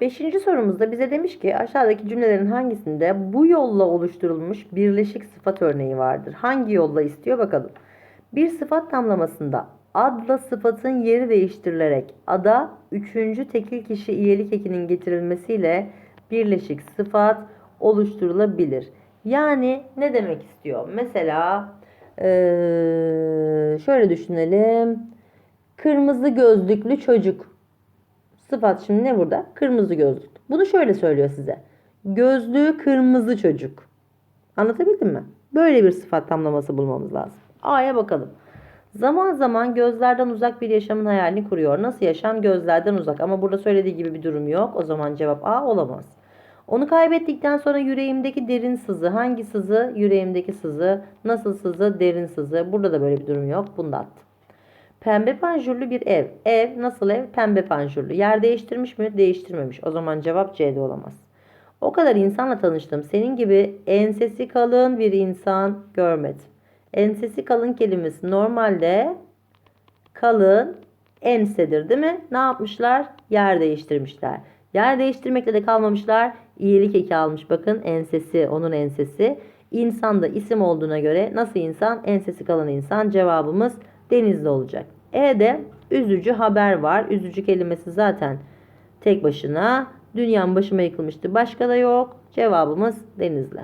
Beşinci sorumuzda bize demiş ki aşağıdaki cümlelerin hangisinde bu yolla oluşturulmuş birleşik sıfat örneği vardır? Hangi yolla istiyor bakalım. Bir sıfat tamlamasında adla sıfatın yeri değiştirilerek ada üçüncü tekil kişi iyelik ekinin getirilmesiyle birleşik sıfat oluşturulabilir. Yani ne demek istiyor? Mesela şöyle düşünelim. Kırmızı gözlüklü çocuk. Sıfat şimdi ne burada? Kırmızı gözlük. Bunu şöyle söylüyor size. Gözlüğü kırmızı çocuk. Anlatabildim mi? Böyle bir sıfat tamlaması bulmamız lazım. A'ya bakalım. Zaman zaman gözlerden uzak bir yaşamın hayalini kuruyor. Nasıl yaşam? Gözlerden uzak. Ama burada söylediği gibi bir durum yok. O zaman cevap A olamaz. Onu kaybettikten sonra yüreğimdeki derin sızı. Hangi sızı? Yüreğimdeki sızı. Nasıl sızı? Derin sızı. Burada da böyle bir durum yok. Bunu da attım. Pembe panjurlu bir ev. Ev nasıl ev? Pembe panjurlu. Yer değiştirmiş mi? Değiştirmemiş. O zaman cevap C'de olamaz. O kadar insanla tanıştım. Senin gibi ensesi kalın bir insan görmedim. Ensesi kalın kelimesi normalde kalın ensedir değil mi? Ne yapmışlar? Yer değiştirmişler. Yer değiştirmekle de kalmamışlar. İyilik eki almış. Bakın ensesi, onun ensesi. İnsan da isim olduğuna göre nasıl insan? Ensesi kalın insan. Cevabımız denizli olacak. E'de üzücü haber var. Üzücü kelimesi zaten tek başına. Dünyam başıma yıkılmıştı. Başka da yok. Cevabımız denizli.